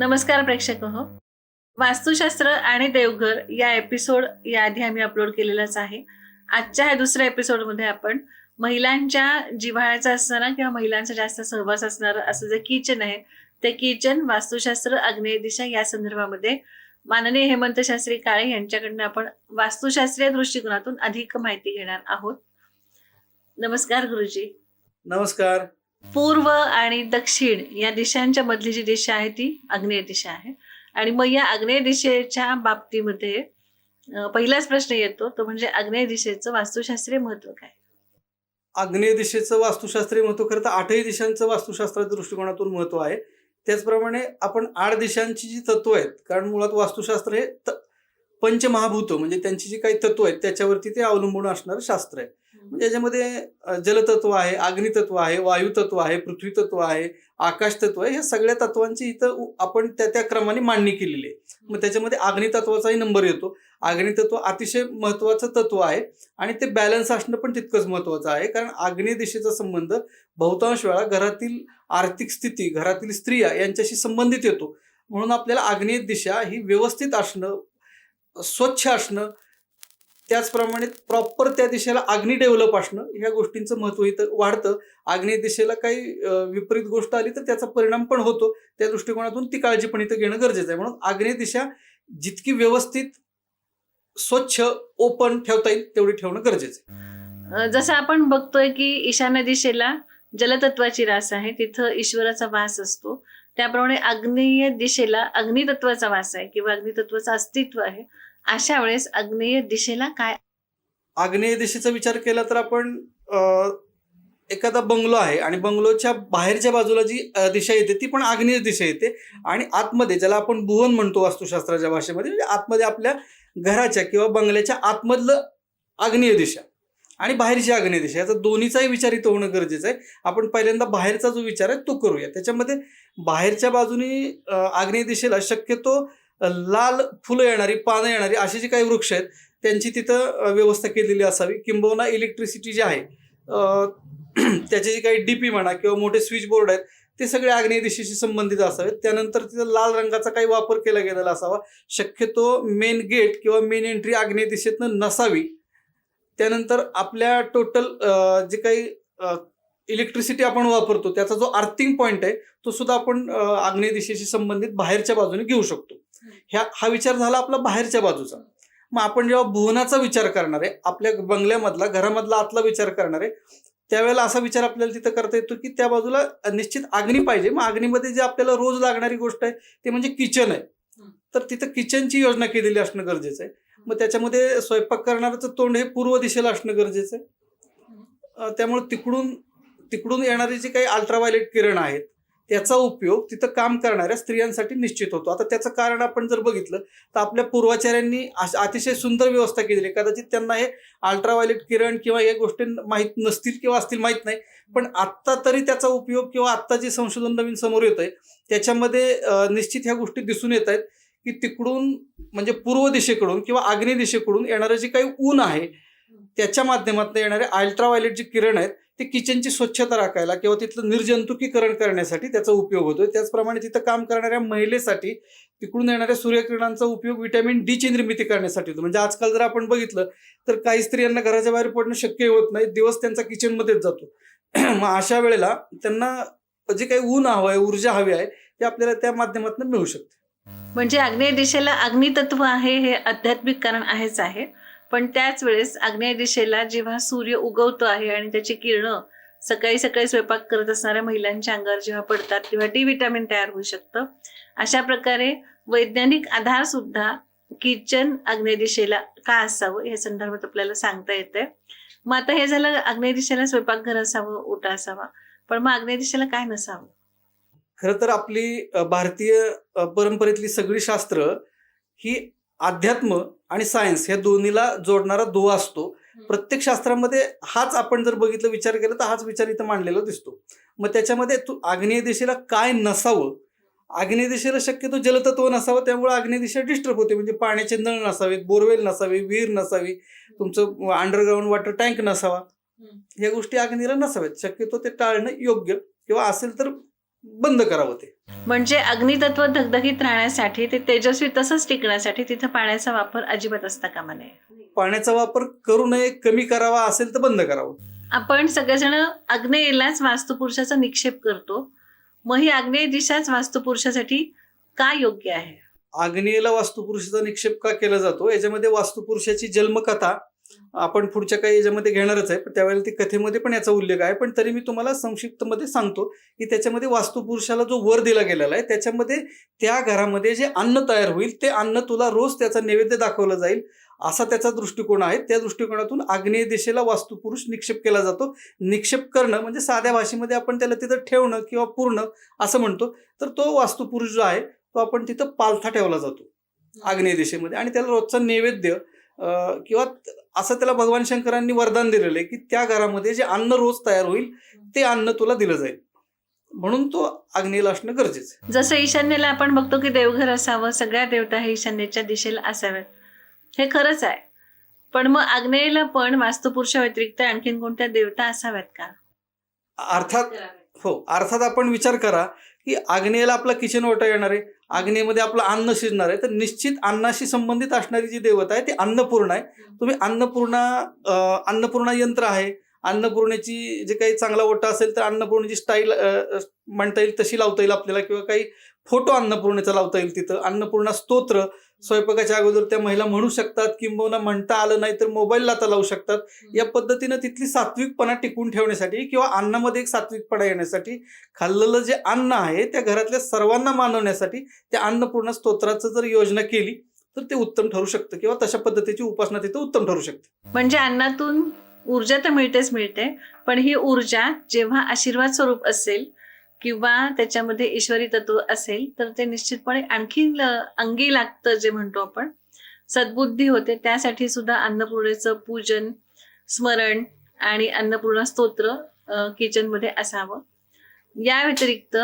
नमस्कार प्रेक्षक हो. वास्तुशास्त्र आणि देवघर या एपिसोड याआधी आम्ही अपलोड केलेलाच आहे. आजच्या ह्या दुसऱ्या एपिसोडमध्ये आपण महिलांच्या जिव्हाळ्याचा असणारा किंवा महिलांचा जास्त सहवास असणार असं जे किचन आहे ते किचन वास्तुशास्त्र आग्नेय दिशा या संदर्भामध्ये माननीय हेमंत शास्त्री काळे यांच्याकडनं आपण वास्तुशास्त्रीय दृष्टिकोनातून अधिक माहिती घेणार आहोत. नमस्कार गुरुजी. नमस्कार. पूर्व आणि दक्षिण या दिशांच्या मधली जी दिशा आहे ती आग्नेय दिशा आहे. आणि मग या आग्नेय दिशेच्या बाबतीमध्ये पहिलाच प्रश्न येतो तो म्हणजे आग्नेय दिशेचं वास्तुशास्त्रीय महत्त्व काय? आग्नेय दिशेचं वास्तुशास्त्रीय महत्त्व खरं तर आठही दिशांचं वास्तुशास्त्राच्या दृष्टिकोनातून महत्त्व आहे. त्याचप्रमाणे आपण आठ दिशांची जी तत्व आहेत कारण मुळात वास्तुशास्त्र हे पंचमहाभूत म्हणजे त्यांची जी काही तत्व आहेत त्याच्यावरती ते अवलंबून असणारं शास्त्र आहे. म्हणजे याच्यामध्ये जलतत्व आहे अग्नितत्व आहे वायुतत्व आहे पृथ्वी तत्व आहे आकाश तत्व आहे ह्या सगळ्या तत्वांची इथं आपण त्या त्या क्रमाने मांडणी केलेली आहे. मग त्याच्यामध्ये अग्नितत्वाचाही नंबर येतो. अग्नितत्व अतिशय महत्वाचं तत्व आहे आणि ते बॅलन्स असणं पण तितकंच महत्वाचं आहे. कारण आग्नेय दिशेचा संबंध बहुतांश वेळा घरातील आर्थिक स्थिती घरातील स्त्रिया यांच्याशी संबंधित येतो. म्हणून आपल्याला आग्नेय दिशा ही व्यवस्थित असणं स्वच्छ असणं त्याचप्रमाणे प्रॉपर त्या दिशेला अग्नी डेव्हलप असणं ह्या गोष्टींचं महत्त्व इथं वाढतं. आग्नेय दिशेला काही विपरीत गोष्ट आली तर त्याचा परिणाम पण होतो. त्या दृष्टिकोनातून ती काळजी पण इथं घेणं गरजेचं आहे. म्हणून आग्नेय दिशा जितकी व्यवस्थित स्वच्छ ओपन ठेवता येईल तेवढी ठेवणं गरजेचं आहे. जसं आपण बघतोय की ईशान्य दिशेला जलतत्वाची रास आहे. तिथं ईश्वराचा वास असतो. त्याप्रमाणे आग्नेय दिशेला अग्नितत्वाचा वास आहे किंवा अग्नितत्वाचं अस्तित्व आहे. अशा वेळेस आग्नेय दिशेला काय? आग्नेय दिशेचा विचार केला तर आपण एखादा बंगलो आहे आणि बंगलोच्या बाहेरच्या बाजूला जी दिशा येते ती पण आग्नेय दिशा येते आणि आतमध्ये ज्याला आपण भुवन म्हणतो वास्तुशास्त्राच्या भाषेमध्ये म्हणजे आतमध्ये आपल्या घराच्या किंवा बंगल्याच्या आतमधलं आग्नेय दिशा आणि बाहेरची आग्नेय दिशा. याचा दोन्हीचाही विचार इथं होणं गरजेचं आहे. आपण पहिल्यांदा बाहेरचा जो विचार आहे तो करूया. त्याच्यामध्ये बाहेरच्या बाजूनी आग्नेय दिशेला शक्यतो लाल फुलं येणारी पानं येणारी असे जे काही वृक्ष आहेत त्यांची तिथं व्यवस्था केलेली असावी. किंबहुना इलेक्ट्रिसिटी जी आहे त्याचे जे काही डीपी म्हणा किंवा मोठे स्विच बोर्ड आहेत ते सगळे आग्नेय दिशेशी संबंधित असावेत. त्यानंतर तिथं लाल रंगाचा काही वापर केला गेलेला असावा. शक्यतो मेन गेट किंवा मेन एंट्री आग्नेय दिशेतनं नसावी. त्यानंतर आपल्या टोटल जे काही इलेक्ट्रिसिटी आपण वापरतो त्याचा जो आर्थिंग पॉईंट आहे तो सुद्धा आपण आग्नेय दिशेशी संबंधित बाहेरच्या बाजूने घेऊ शकतो. ह्या हा विचार झाला आपला बाहेरच्या बाजूचा. मग आपण जेव्हा भुवनाचा विचार करणार आहे आपल्या बंगल्यामधला घरामधला आतला विचार करणार आहे त्यावेळेला असा विचार आपल्याला तिथं करता येतो की त्या बाजूला निश्चित अग्नी पाहिजे. मग अग्नीमध्ये जे आपल्याला रोज लागणारी गोष्ट आहे ते म्हणजे किचन आहे. तर तिथं किचनची योजना केलेली असणं गरजेचं आहे. मग त्याच्यामध्ये स्वयंपाक करणाऱ्याचं तोंड हे पूर्व दिशेला असणं गरजेचं आहे. त्यामुळे तिकडून तिकडून येणारी जी काही अल्ट्राव्हायलेट किरण आहेत त्याचा उपयोग तिथं काम करणाऱ्या स्त्रियांसाठी निश्चित होतो. आता त्याचं कारण आपण जर बघितलं तर आपल्या पूर्वाचार्यांनी अश- अतिशय सुंदर व्यवस्था केलेली आहे. कदाचित त्यांना हे अल्ट्राव्हायलेट किरण किंवा या गोष्टी माहीत नसतील किंवा असतील माहीत नाही पण आत्ता तरी त्याचा उपयोग किंवा आत्ता जे संशोधन नवीन समोर येत आहे त्याच्यामध्ये निश्चित ह्या गोष्टी दिसून येत आहेत की तिकडून म्हणजे पूर्व दिशेकडून किंवा आग्नेय दिशेकडून येणारं जे काही ऊन आहे त्याच्या माध्यमातून येणारे अल्ट्राव्हायलेट जे किरण आहेत ते किचनची स्वच्छता राखायला किंवा तिथलं निर्जंतुकीकरण करण्यासाठी त्याचा उपयोग होतोय. त्याचप्रमाणे तिथं काम करणाऱ्या महिलेसाठी तिकडून येणाऱ्या सूर्यकिरणांचा उपयोग विटॅमिन डी ची निर्मिती करण्यासाठी होतो. म्हणजे आजकाल जर आपण बघितलं तर काही स्त्रियांना घराच्या बाहेर पडणं शक्य होत नाही. दिवस त्यांचा किचनमध्येच जातो. मग अशा वेळेला त्यांना जे काही ऊन हवं आहे ऊर्जा हवी आहे ते आपल्याला त्या माध्यमातून मिळू शकते. म्हणजे आग्नेय दिशेला अग्नितत्व आहे हे आध्यात्मिक कारण आहेच आहे. पण त्याच वेळेस आग्नेय दिशेला जेव्हा सूर्य उगवतो आहे आणि त्याची किरणं सकाळी सकाळी स्वयंपाक करत असणाऱ्या महिलांच्या अंगावर जेव्हा पडतात तेव्हा डी व्हिटॅमिन तयार होऊ शकतं. अशा प्रकारे वैज्ञानिक आधार सुद्धा किचन आग्नेय दिशेला का असावं या संदर्भात आपल्याला सांगता येते मग आता हे झालं आग्नेय दिशेला स्वयंपाकघर असावं ओटा असावा. पण मग आग्नेय दिशेला काय नसावं? खरं तर आपली भारतीय परंपरेतली सगळी शास्त्र ही अध्यात्म आणि सायन्स ह्या दोन्हीला जोडणारा दुवा असतो. प्रत्येक शास्त्रामध्ये हाच आपण जर बघितलं विचार केला तर हाच विचार इथं मांडलेला दिसतो. मग त्याच्यामध्ये तू आग्नेय दिशेला काय नसावं? आग्नेय दिशेला शक्यतो जलतत्व नसावं त्यामुळे आग्नेय दिशा डिस्टर्ब होते. म्हणजे पाण्याचे नळ नसावेत बोरवेल नसावे विहीर नसावी तुमचं अंडरग्राऊंड वॉटर टँक नसावा. या गोष्टी आग्नेयला नसाव्यात. शक्यतो ते टाळणं योग्य. किंवा असेल तर बंद करावं ते. म्हणजे अग्नितत्व धगधगीत राहण्यासाठी ते तेजस्वी तसंच टिकण्यासाठी तिथं पाण्याचा वापर अजिबात असता कामा नये. पाण्याचा वापर करू नये कमी करावा असेल तर बंद करावं. आपण सगळेजण आग्नेयेलाच वास्तुपुरुषाचा निक्षेप करतो. मग ही आग्नेय दिशाच वास्तुपुरुषासाठी का योग्य आहे? आग्नेयला वास्तुपुरुषाचा निक्षेप का केला जातो? याच्यामध्ये वास्तुपुरुषाची जन्मकथा आपण पुढच्या काही याच्यामध्ये घेणारच आहे पण त्यावेळेला ती कथेमध्ये पण याचा उल्लेख आहे. पण तरी मी तुम्हाला संक्षिप्तमध्ये सांगतो की त्याच्यामध्ये वास्तुपुरुषाला जो वर दिला गेलेला आहे त्याच्यामध्ये त्या घरामध्ये जे अन्न तयार होईल ते अन्न तुला रोज त्याचा नैवेद्य दाखवलं जाईल असा त्याचा दृष्टिकोन आहे. त्या दृष्टिकोनातून आग्नेय दिशेला वास्तुपुरुष निक्षेप केला जातो. निक्षेप करणं म्हणजे साध्या भाषेमध्ये आपण त्याला तिथं ठेवणं किंवा पूर्ण असं म्हणतो. तर तो वास्तुपुरुष जो आहे तो आपण तिथं पालथा ठेवला जातो आग्नेय दिशेमध्ये आणि त्याला रोजचा नैवेद्य किंवा असं त्याला भगवान शंकरांनी वरदान दिलेलं आहे की त्या घरामध्ये जे अन्न रोज तयार होईल ते अन्न तुला दिलं जाईल. म्हणून तो आग्नेयला असणं गरजेचं जसं ईशान्येला आपण बघतो की देवघर असावं सगळ्या देवता हे ईशान्येच्या दिशेला असाव्यात. हे खरंच आहे. पण मग आग्नेयला पण वास्तुपुरुषा व्यतिरिक्त आणखीन कोणत्या देवता असाव्यात का? अर्थात हो अर्थात आपण विचार करा की आग्नेयला आपला किचन ओटा येणार आहे. आग्नेयमध्ये आपलं अन्न शिजणार आहे तर निश्चित अन्नाशी संबंधित असणारी जी देवता आहे ती अन्नपूर्णा आहे. तुम्ही अन्नपूर्णा अन्नपूर्णा यंत्र आहे. अन्नपूर्णेची जे काही चांगला ओटा असेल तर अन्नपूर्णेची स्टाईल म्हणता येईल तशी लावता येईल आपल्याला किंवा काही फोटो अन्नपूर्णेचा लावता येईल तिथं. अन्नपूर्णा स्तोत्र. स्वयंपाकाच्या अगोदर त्या महिला म्हणू शकतात किंबहुना म्हणता आलं नाही तर मोबाईलला आता लावू शकतात. या पद्धतीनं तिथली सात्विकपणा टिकून ठेवण्यासाठी किंवा अन्नामध्ये एक सात्विकपणा येण्यासाठी खाल्लेलं जे अन्न आहे त्या घरातल्या सर्वांना मानवण्यासाठी त्या अन्नपूर्णा स्तोत्राचं जर योजना केली तर ते उत्तम ठरू शकतं किंवा तशा पद्धतीची उपासना तिथं उत्तम ठरू शकते. म्हणजे अन्नातून ऊर्जा तर मिळतेच मिळते पण ही ऊर्जा जेव्हा आशीर्वाद स्वरूप असेल किंवा त्याच्यामध्ये ईश्वरी तत्व असेल तर ते निश्चितपणे आणखी अंगी लागतं जे म्हणतो आपण. सद्बुद्धी होते त्यासाठी सुद्धा अन्नपूर्णेचं पूजन स्मरण आणि अन्नपूर्णा स्तोत्र किचनमध्ये असावं. या व्यतिरिक्त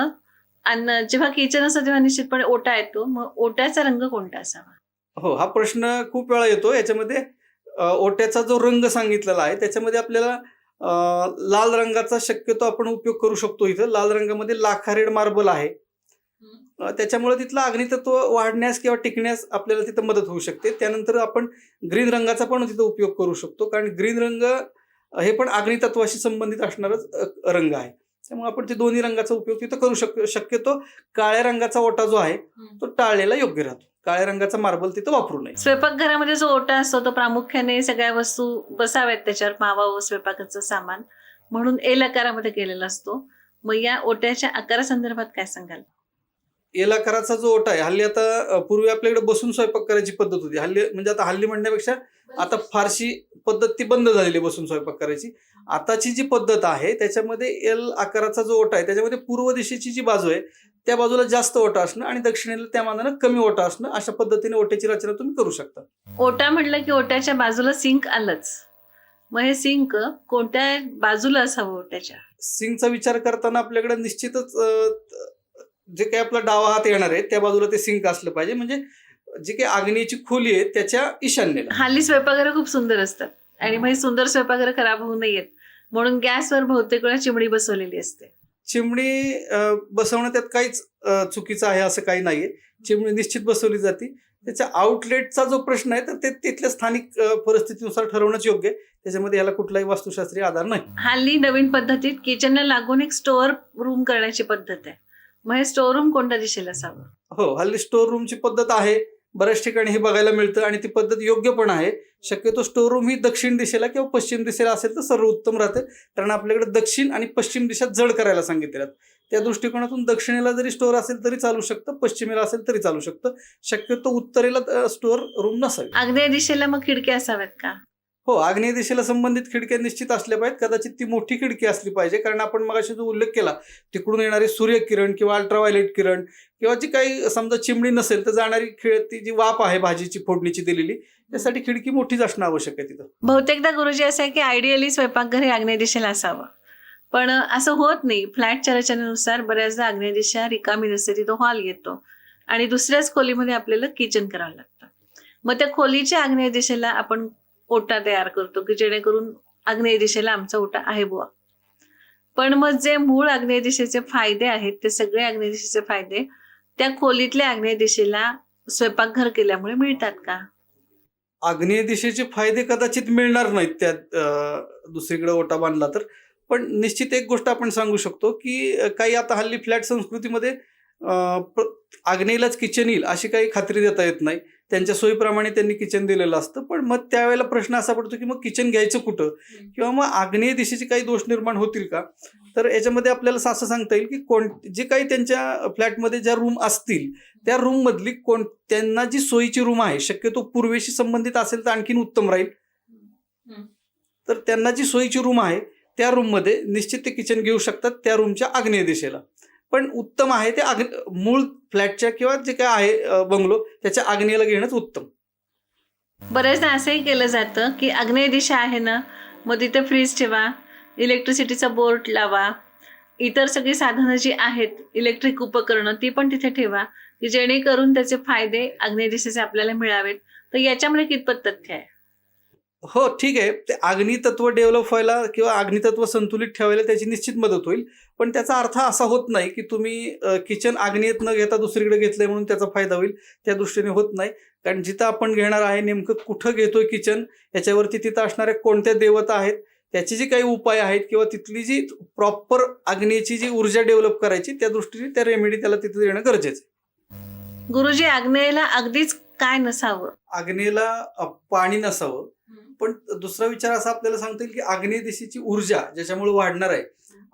अन्न जेव्हा किचन असतं तेव्हा निश्चितपणे ओटा येतो. मग ओट्याचा रंग कोणता असावा? हो हा प्रश्न खूप वेळा येतो. याच्यामध्ये ओट्याचा जो रंग सांगितलेला आहे त्याच्यामध्ये आपल्याला लाल रंगाचा शक्यतो आपण उपयोग करू शकतो इथं. लाल रंगामध्ये लाखारेड मार्बल आहे. त्याच्यामुळे तिथलं अग्नितत्व वाढण्यास किंवा टिकण्यास आपल्याला तिथं मदत होऊ शकते. त्यानंतर आपण ग्रीन रंगाचा पण तिथं उपयोग करू शकतो. कारण ग्रीन रंग हे पण अग्नितत्वाशी संबंधित असणारच रंग आहे. त्यामुळे आपण ते दोन्ही रंगाचा उपयोग तिथं करू शक शक्यतो काळ्या रंगाचा ओटा जो आहे तो टाळलेला योग्य राहतो. काळ्या रंगाचा मार्बल तिथं वापरू नये. स्वयंपाकघरामध्ये जो ओटा असतो तो प्रामुख्याने सगळ्या वस्तू बसाव्यात त्याच्यावर मावावं स्वयंपाकाचं सामान. म्हणून एल आकारामध्ये केलेला असतो. मग या ओट्याच्या आकारासंदर्भात काय सांगाल? एल आकाराचा जो ओटा आहे हल्ली आता पूर्वी आपल्याकडे बसून स्वयंपाक करायची पद्धत होती. हल्ली म्हणजे आता हल्ली म्हणण्यापेक्षा आता फारशी पद्धत ती बंद झालेली बसून स्वयंपाक करायची. आताची जी पद्धत आहे त्याच्यामध्ये एल आकाराचा जो ओटा आहे त्याच्यामध्ये पूर्व दिशेची जी बाजू आहे त्या बाजूला जास्त ओटा असणं आणि दक्षिणेला त्या मानानं कमी ओटा असणं अशा पद्धतीने ओट्याची रचना तुम्ही करू शकता. ओटा म्हटलं की ओट्याच्या बाजूला सिंक आलंच. मग हे सिंक कोणत्या बाजूला असावं ओट्याच्या? सिंगचा विचार करताना आपल्याकडे निश्चितच जे काही आपला डावा हात येणार आहे त्या बाजूला ते सिंक असलं पाहिजे. म्हणजे जी काही आग्नेयची खोली आहे त्याच्या ईशान्येला. हल्ली स्वयंपाकघरं खूप सुंदर असतात. आणि मग ही सुंदर स्वयंपाकघरं खराब होऊ नयेत. म्हणून गॅसवर बहुतेक वेळा चिमणी बसवलेली असते. चिमणी बसवणं त्यात काहीच चुकीचं आहे असं काही नाहीये. चिमणी निश्चित बसवली जाते. त्याच्या आउटलेटचा जो प्रश्न आहे तर ते तिथल्या स्थानिक परिस्थितीनुसार ठरवणंच योग्य आहे. त्याच्यामध्ये याला कुठलाही वास्तुशास्त्रीय आधार नाही. हल्ली नवीन पद्धतीत किचनला लागून एक स्टोअर रूम करण्याची पद्धत आहे. मग हे स्टोअर रूम कोणत्या दिशेला असावं? हो हल्ली स्टोअर रूमची पद्धत आहे. बऱ्याच ठिकाणी हे बघायला मिळतं आणि ती पद्धत योग्य पण आहे. शक्यतो स्टोर रूम ही दक्षिण दिशेला किंवा पश्चिम दिशेला असेल तर सर्व उत्तम राहते. कारण आपल्याकडे दक्षिण आणि पश्चिम दिशा जड करायला सांगितलेल्या त्या दृष्टिकोनातून दक्षिणेला जरी स्टोअर असेल तरी चालू शकतं पश्चिमेला असेल तरी चालू शकतं. शक्यतो उत्तरेला स्टोअर रूम नसावी. आग्नेय दिशेला मग खिडक्या असाव्यात का? हो आग्नेय दिशेला संबंधित खिडक्या निश्चित असल्या पाहिजेत. कदाचित ती मोठी खिडकी असली पाहिजे. कारण आपण मगाशी जो उल्लेख केला तिकडून येणारे सूर्यकिरण किंवा अल्ट्राव्हायलेट किरण किंवा जी काही समजा चिमणी नसेल तर जाणारी खिळ ती जी वाफ आहे भाजीची फोडणीची दिलेली त्यासाठी खिडकी मोठीच असणं आवश्यक आहे तिथं. बहुतेकदा गुरुजी असं आहे की आयडियली स्वयंपाकघर हे आग्नेय दिशेला असावं. पण असं होत नाही. फ्लॅटच्या रचनेनुसार बऱ्याचदा आग्नेय दिशा रिकामी नसते तिथं हॉल येतो. आणि दुसऱ्याच खोलीमध्ये आपल्याला किचन करावं लागतं. मग त्या खोलीच्या आग्नेय दिशेला आपण ओटा तयार करतो की जेणेकरून आग्नेय दिशेला आमचा ओटा आहे बुवा. पण मग जे मूळ आग्नेय दिशेचे फायदे आहेत ते सगळे आग्नेय दिशेचे फायदे त्या खोलीतल्या आग्नेय दिशेला स्वयंपाकघर केल्यामुळे मिळतात का? आग्नेय दिशेचे फायदे कदाचित मिळणार नाहीत त्यात दुसरीकडे ओटा बांधला तर. पण निश्चित एक गोष्ट आपण सांगू शकतो की काही आता हल्ली फ्लॅट संस्कृतीमध्ये आग्नेयलाच किचन येईल अशी काही खात्री देता येत नाही. त्यांच्या सोयीप्रमाणे त्यांनी किचन दिलेलं असतं पण मग त्यावेळेला प्रश्न असा पडतो की मग किचन घ्यायचं कुठं? किंवा मग आग्नेय दिशेचे काही दोष निर्माण होतील का? तर याच्यामध्ये आपल्याला असं सांगता येईल की कोण जे काही त्यांच्या फ्लॅटमध्ये ज्या रूम असतील त्या रूम मधली कोण त्यांना जी सोयीची रूम आहे शक्यतो पूर्वेशी संबंधित असेल तर आणखीन उत्तम राहील. तर त्यांना जी सोयीची रूम आहे त्या रूममध्ये निश्चित ते किचन घेऊ शकतात त्या रूमच्या आग्नेय दिशेला. पण उत्तम आहे ते आग मूळ फ्लॅटच्या किंवा जे काय आहे बंगलो त्याच्या आग्नेयला घेणंच उत्तम. बऱ्याचदा असंही केलं जातं की आग्नेय दिशा आहे ना मग तिथे फ्रीज ठेवा इलेक्ट्रिसिटीचा बोर्ड लावा इतर सगळी साधनं जी आहेत इलेक्ट्रिक उपकरणं ती पण तिथे ठेवा की जेणेकरून त्याचे फायदे आग्नेय दिशेचे आपल्याला मिळावेत. तर याच्यामध्ये कितपत तथ्य आहे? हो ठीक आहे. ते अग्नी तत्व डेव्हलप व्हायला किंवा अग्नी तत्व संतुलित ठेवायला त्याची निश्चित मदत होईल. पण त्याचा अर्थ असा होत नाही की तुम्ही किचन आग्नेयत न घेता दुसरीकडे घेतलंय म्हणून त्याचा फायदा होईल. त्या दृष्टीने होत नाही. कारण जिथं आपण घेणार आहे नेमकं कुठं घेतोय किचन याच्यावरती तिथं असणाऱ्या कोणत्या देवता आहेत त्याचे जे काही उपाय आहेत किंवा तिथली जी प्रॉपर आग्नेयची जी ऊर्जा डेव्हलप करायची त्या दृष्टीने त्या रेमेडी त्याला तिथे देणं गरजेचं आहे. गुरुजी आग्नेयला अगदीच काय नसावं? आग्नेयला पाणी नसावं. पण दुसरा विचार असा आपल्याला सांगता येईल की आग्नेय दिशेची ऊर्जा ज्याच्यामुळे वाढणार आहे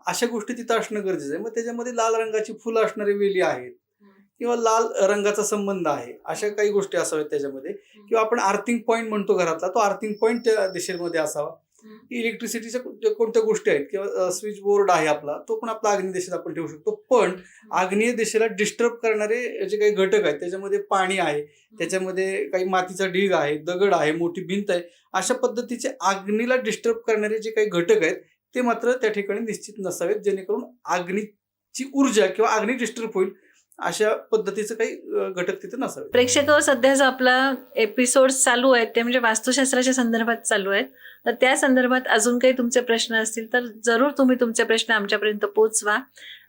अशा गोष्टी तिथं असणं गरजेचं आहे. मग त्याच्यामध्ये लाल रंगाची फुलं असणारी वेली आहेत किंवा लाल रंगाचा संबंध आहे अशा काही गोष्टी असाव्यात त्याच्यामध्ये. किंवा आपण आर्थिंग पॉईंट म्हणतो घरातला तो आर्थिंग पॉईंट त्या दिशेमध्ये असावा. इलेक्ट्रिसिटीच्या कोणत्या- कोणत्या गोष्टी आहेत? किंवा स्विच बोर्ड आहे आपला तो पण आपला आग्नेय दिशेत आपण ठेवू शकतो. पण आग्नेय दिशेला डिस्टर्ब करणारे जे काही घटक आहेत त्याच्यामध्ये पाणी आहे त्याच्यामध्ये काही मातीचा ढीग आहे दगड आहे मोठी भिंत आहे अशा पद्धतीचे आग्नीला डिस्टर्ब करणारे जे काही घटक आहेत ते मात्र त्या ठिकाणी निश्चित नसावेत. जेणेकरून आग्नीची ऊर्जा किंवा आग्नी डिस्टर्ब होईल अशा पद्धतीचं काही घटक तिथे नसावे. प्रेक्षकावर सध्या जो आपला एपिसोड चालू आहेत ते म्हणजे वास्तुशास्त्राच्या संदर्भात चालू आहेत. तर त्या संदर्भात अजून काही तुमचे प्रश्न असतील तर जरूर तुम्ही तुमचे प्रश्न आमच्यापर्यंत पोचवा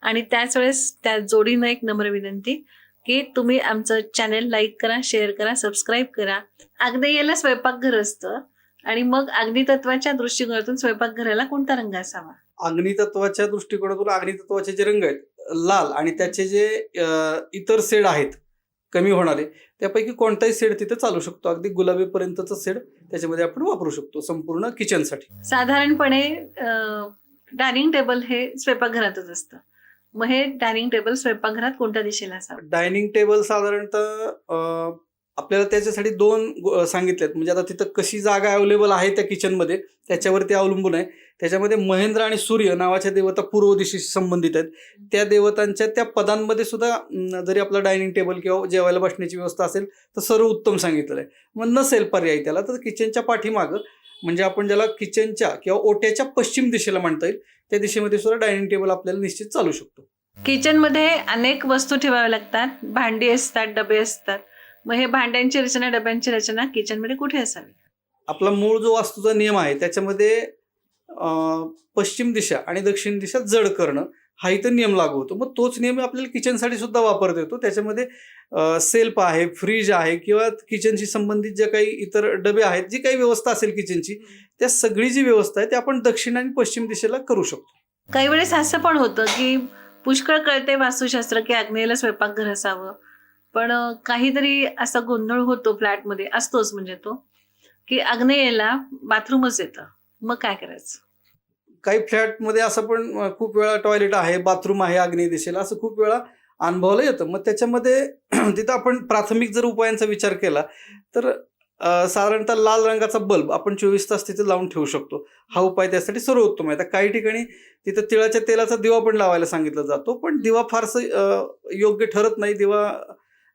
आणि त्याच वेळेस त्या जोडीनं एक नम्र विनंती की तुम्ही आमचं चॅनेल लाईक करा शेअर करा सबस्क्राईब करा. आग्नेयला स्वयंपाकघर असतं. आणि मग अग्नितत्वाच्या दृष्टिकोनातून स्वयंपाकघराला कोणता रंग असावा? अग्नितत्वाच्या दृष्टिकोनातून अग्नितत्वाचे जे रंग आहेत लाल आणि त्याचे जे इतर सेड आहेत कमी होणारे त्यापैकी कोणताही सेड तिथे चालू शकतो. अगदी गुलाबी पर्यंतचा सेड त्याच्यामध्ये आपण वापरू शकतो संपूर्ण किचनसाठी. साधारणपणे डायनिंग टेबल हे स्वयंपाकघरातच असतं. मग हे डायनिंग टेबल स्वयंपाकघरात कोणत्या दिशेला असावं? डायनिंग टेबल साधारणतः आपल्याला त्याच्यासाठी दोन सांगितलेत. म्हणजे आता तिथं कशी जागा अवेलेबल आहे त्या किचनमध्ये त्याच्यावरती अवलंबून आहे. त्याच्यामध्ये महेंद्र आणि सूर्य नावाच्या देवता पूर्व दिशेशी संबंधित आहेत. त्या देवतांच्या त्या पदांमध्ये सुद्धा जरी आपलं डायनिंग टेबल किंवा जेवायला बसण्याची व्यवस्था असेल तर सर्व उत्तम सांगितलेलं आहे. मग नसेल पर्याय त्याला तर किचनच्या पाठीमागं म्हणजे आपण ज्याला किचनच्या किंवा ओट्याच्या पश्चिम दिशेला म्हणता येईल त्या दिशेमध्ये सुद्धा डायनिंग टेबल आपल्याला निश्चित चालू शकतो. किचनमध्ये अनेक वस्तू ठेवाव्या लागतात. भांडी असतात डबे असतात. मग हे भांड्यांची रचना डब्यांची रचना किचनमध्ये कुठे असावी? आपला मूळ जो वास्तूचा नियम आहे त्याच्यामध्ये पश्चिम दिशा आणि दक्षिण दिशा जड करणं हा इथं नियम लागू होतो. मग तोच नियम आपल्याला किचनसाठी सुद्धा वापरता येतो. त्याच्यामध्ये सेल्फ आहे फ्रीज आहे किंवा किचनशी संबंधित ज्या काही इतर डबे आहेत जी काही व्यवस्था असेल किचनची त्या सगळी जी व्यवस्था आहे ती आपण दक्षिण आणि पश्चिम दिशेला करू शकतो. काही वेळेस असं पण होतं की पुष्कळ कळते वास्तुशास्त्र की आग्नेयला स्वयंपाकघर असावं. पण काहीतरी असा गोंधळ होतो फ्लॅटमध्ये असतोच म्हणजे तो की आग्नेयला बाथरूमच येतं. मग काय करायचं? काही फ्लॅटमध्ये असं पण खूप वेळा टॉयलेट आहे बाथरूम आहे आग्नेय दिशेला असं खूप वेळा अनुभवलं येतं. मग त्याच्यामध्ये तिथं आपण प्राथमिक जर उपायांचा विचार केला तर साधारणतः लाल रंगाचा बल्ब आपण चोवीस तास तिथे लावून ठेवू शकतो. हा उपाय त्यासाठी सर्वोत्तम आहे. तर काही ठिकाणी तिथं तिळाच्या तेलाचा दिवा पण लावायला सांगितला जातो पण दिवा फारसं योग्य ठरत नाही. दिवा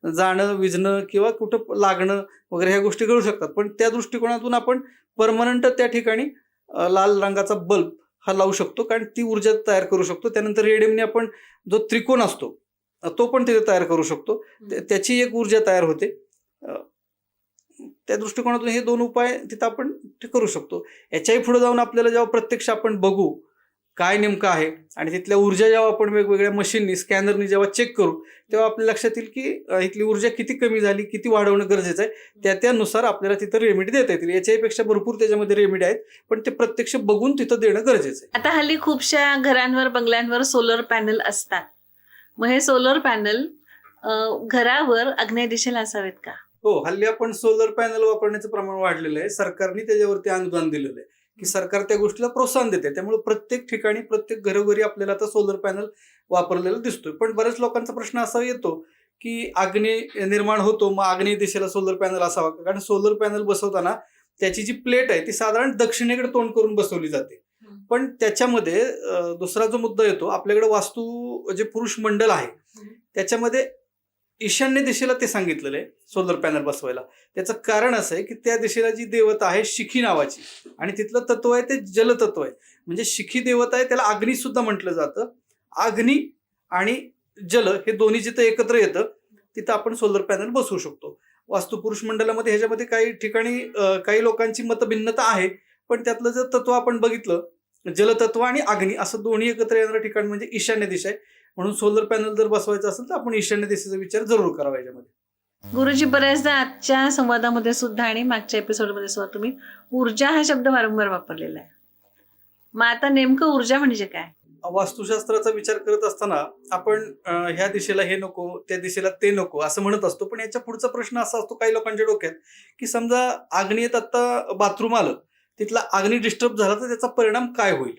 जाणं विझणं किंवा कुठं लागणं वगैरे ह्या गोष्टी घडू शकतात. पण त्या दृष्टिकोनातून आपण परमनंट त्या ठिकाणी लाल रंगाचा बल्ब हा लावू शकतो कारण ती ऊर्जा तयार करू शकतो. त्यानंतर रेडियमने आपण जो त्रिकोण असतो तो पण तिथे तयार करू शकतो. त्या- त्याची एक ऊर्जा तयार होते. त्या दृष्टिकोनातून हे दोन उपाय तिथं आपण करू शकतो. याच्याही पुढे जाऊन आपल्याला जेव्हा प्रत्यक्ष आपण बघू काय नेमकं आहे? आणि तिथल्या ऊर्जा जेव्हा आपण वेगवेगळ्या मशीननी स्कॅनरनी जेव्हा चेक करू तेव्हा आपल्या लक्षात येईल की इथली ऊर्जा किती कमी झाली किती वाढवणं गरजेचं आहे. त्या त्यानुसार आपल्याला तिथं रेमेडी देता येतील. याच्यापेक्षा भरपूर त्याच्यामध्ये रेमेडी आहेत पण ते प्रत्यक्ष बघून तिथं देणं गरजेचं आहे. आता हल्ली खूपशा घरांवर बंगल्यांवर सोलर पॅनल असतात. मग हे सोलर पॅनल घरावर आग्नेय दिशेला असावेत का? हो हल्ली आपण सोलर पॅनल वापरण्याचं प्रमाण वाढलेलं आहे. सरकारने त्याच्यावरती अनुदान दिलेलं आहे. की सरकार त्या गोष्टीला प्रोत्साहन देते. त्यामुळे प्रत्येक ठिकाणी प्रत्येक घरोघरी आपल्याला आता सोलर पॅनल वापरलेला दिसतोय. पण बऱ्याच लोकांचा प्रश्न असा येतो की आग्नेय निर्माण होतो मग आग्नेय दिशेला सोलर पॅनल असावा. का? कारण सोलर पॅनल बसवताना त्याची जी प्लेट आहे ती साधारण दक्षिणेकडे तोंड करून बसवली जाते. पण त्याच्यामध्ये दुसरा जो मुद्दा येतो आपल्याकडे वास्तू जे पुरुष मंडल आहे त्याच्यामध्ये ईशान्य दिशेला ते सांगितलेलं आहे सोलर पॅनल बसवायला. त्याचं कारण असं आहे की त्या दिशेला जी देवता आहे शिखी नावाची. आणि तिथलं तत्व आहे ते जलतत्व आहे. म्हणजे शिखी देवता आहे त्याला अग्नी सुद्धा म्हटलं जातं. अग्नी आणि जल हे दोन्ही जिथं एकत्र येतं तिथं आपण सोलर पॅनल बसवू शकतो. वास्तुपुरुष मंडळामध्ये ह्याच्यामध्ये काही ठिकाणी काही लोकांची मतभिन्नता आहे पण त्यातलं जर तत्व आपण बघितलं जलतत्व आणि अग्नी असं दोन्ही एकत्र येणारं ठिकाण म्हणजे ईशान्य दिशा आहे. म्हणून सोलर पॅनल जर बसवायचं असेल तर आपण ईशान्य दिशेचा विचार जरूर करावा याच्यामध्ये. गुरुजी बऱ्याचदा आजच्या संवादामध्ये सुद्धा आणि मागच्या एपिसोडमध्ये सुद्धा तुम्ही ऊर्जा हा शब्द वारंवार वापरलेला आहे. मग आता नेमकं ऊर्जा म्हणजे काय? वास्तुशास्त्राचा विचार करत असताना आपण ह्या दिशेला हे नको त्या दिशेला ते नको असं म्हणत असतो. पण याच्या पुढचा प्रश्न असा असतो काही लोकांच्या डोक्यात की समजा आग्नेयत आता बाथरूम आलं तिथला अग्नी डिस्टर्ब झाला तर त्याचा परिणाम काय होईल?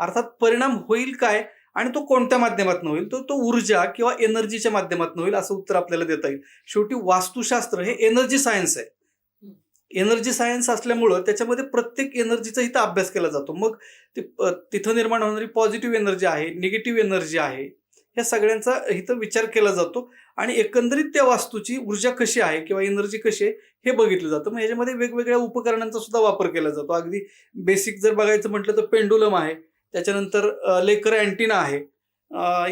अर्थात परिणाम होईल काय? आणि तो कोणत्या माध्यमातून होईल? तो तो ऊर्जा किंवा एनर्जीच्या माध्यमातून होईल असं उत्तर आपल्याला देता येईल. शेवटी वास्तुशास्त्र हे एनर्जी सायन्स आहे. एनर्जी सायन्स असल्यामुळं त्याच्यामध्ये प्रत्येक एनर्जीचा इथं अभ्यास केला जातो. मग ते तिथं निर्माण होणारी पॉझिटिव्ह एनर्जी आहे निगेटिव्ह एनर्जी आहे ह्या सगळ्यांचा इथं विचार केला जातो. आणि एकंदरीत त्या वास्तूची ऊर्जा कशी आहे किंवा एनर्जी कशी आहे हे बघितलं जातं. मग ह्याच्यामध्ये वेगवेगळ्या उपकरणांचा सुद्धा वापर केला जातो. अगदी बेसिक जर बघायचं म्हटलं तर पेंडुलम आहे त्याच्यानंतर लेकर अँटिना आहे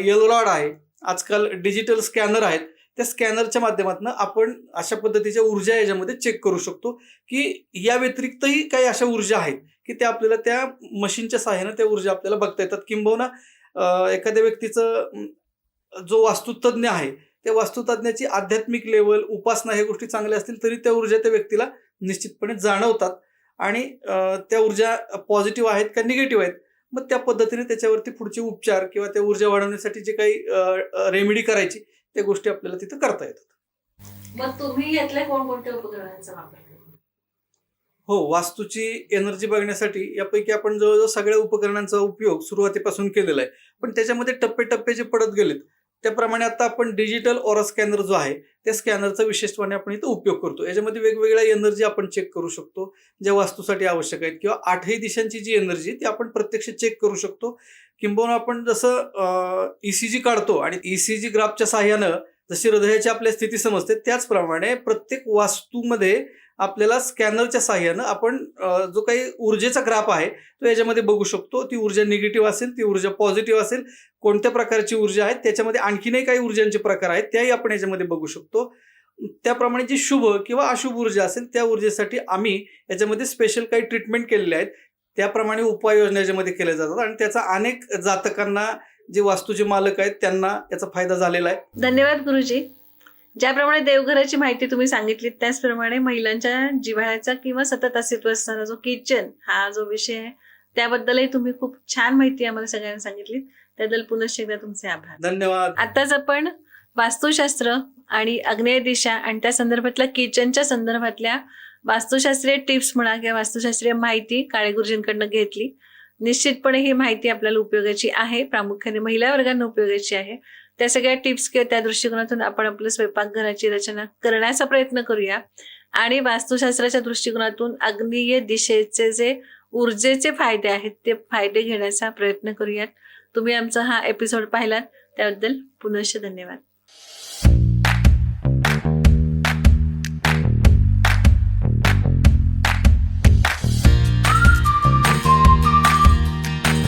येलो रॉड आहे आजकाल डिजिटल स्कॅनर आहेत. त्या स्कॅनरच्या माध्यमातून आपण अशा पद्धतीच्या ऊर्जा याच्यामध्ये चेक करू शकतो की या व्यतिरिक्तही काही अशा ऊर्जा आहेत की त्या आपल्याला त्या मशीनच्या सहाय्यानं त्या ऊर्जा आपल्याला बघता येतात. किंबहुना एखाद्या व्यक्तीचं जो वास्तुतज्ञ आहे त्या वास्तुतज्ञाची आध्यात्मिक लेवल उपासना ह्या गोष्टी चांगल्या असतील तरी त्या ऊर्जा त्या व्यक्तीला निश्चितपणे जाणवतात. आणि त्या ऊर्जा पॉझिटिव्ह आहेत का निगेटिव्ह आहेत मग त्या पद्धतीने त्याच्यावरती पुढचे उपचार किंवा त्या ऊर्जा वाढवण्यासाठी जे काही रेमेडी करायची त्या गोष्टी आपल्याला तिथं करता येतात मग तुम्ही यातल्या कोणकोणत्या उपकरणांचा वापर? हो वास्तूची एनर्जी बघण्यासाठी यापैकी आपण जवळजवळ सगळ्या उपकरणांचा उपयोग सुरुवातीपासून केलेला आहे पण त्याच्यामध्ये टप्पे जे पडत गेलेत त्याप्रमाणे आता आपण डिजिटल ओरा स्कॅनर जो आहे त्या स्कॅनरचा विशेषपणे आपण इथं उपयोग करतो. याच्यामध्ये वेगवेगळ्या एनर्जी आपण चेक करू शकतो ज्या वास्तूसाठी आवश्यक आहेत. किंवा आठही दिशांची जी एनर्जी ती आपण प्रत्यक्ष चेक करू शकतो. किंबहुना आपण जसं ईसीजी काढतो आणि ईसीजी ग्राफच्या साह्यानं जशी हृदयाची आपल्या स्थिती समजते त्याचप्रमाणे प्रत्येक वास्तूमध्ये आपल्याला स्कॅनरच्या साह्यानं आपण जो काही ऊर्जेचा ग्राफ आहे तो याच्यामध्ये बघू शकतो. ती ऊर्जा निगेटिव्ह असेल ती ऊर्जा पॉझिटिव्ह असेल कोणत्या प्रकारची ऊर्जा आहे त्याच्यामध्ये आणखीनही काही ऊर्जांचे प्रकार आहेत त्याही आपण याच्यामध्ये बघू शकतो. त्याप्रमाणे जी शुभ किंवा अशुभ ऊर्जा असेल त्या ऊर्जेसाठी आम्ही याच्यामध्ये स्पेशल काही ट्रीटमेंट केलेले आहेत. त्याप्रमाणे उपाययोजना याच्यामध्ये केल्या जातात आणि त्याचा अनेक जातकांना जे वास्तूचे मालक आहेत त्यांना याचा फायदा झालेला आहे. धन्यवाद गुरुजी. ज्याप्रमाणे देवघराची माहिती तुम्ही सांगितली त्याचप्रमाणे महिलांच्या जिव्हाळ्याचा किंवा सतत अस्तित्व असणारा जो किचन हा जो विषय आहे त्याबद्दलही तुम्ही खूप छान माहिती आम्हाला सगळ्यांना सांगितली त्याबद्दल पुनश्च एकदा तुमचे आभार. धन्यवाद. आताच आपण वास्तुशास्त्र आणि अग्नेय दिशा आणि त्या संदर्भातल्या किचनच्या संदर्भातल्या वास्तुशास्त्रीय टिप्स म्हणा किंवा वास्तुशास्त्रीय माहिती काळे गुरुजींकडनं घेतली. निश्चितपणे ही माहिती आपल्याला उपयोगाची आहे प्रामुख्याने महिला वर्गांना उपयोगाची आहे. त्या सगळ्या टिप्स किंवा त्या दृष्टिकोनातून आपण आपलं स्वयंपाकघराची रचना करण्याचा प्रयत्न करूया. आणि वास्तुशास्त्राच्या दृष्टिकोनातून अग्नीय दिशेचे जे ऊर्जेचे फायदे आहेत ते फायदे घेण्याचा प्रयत्न करूयात. तुम्ही आमचा हा एपिसोड पाहिलात त्याबद्दल पुनश धन्यवाद.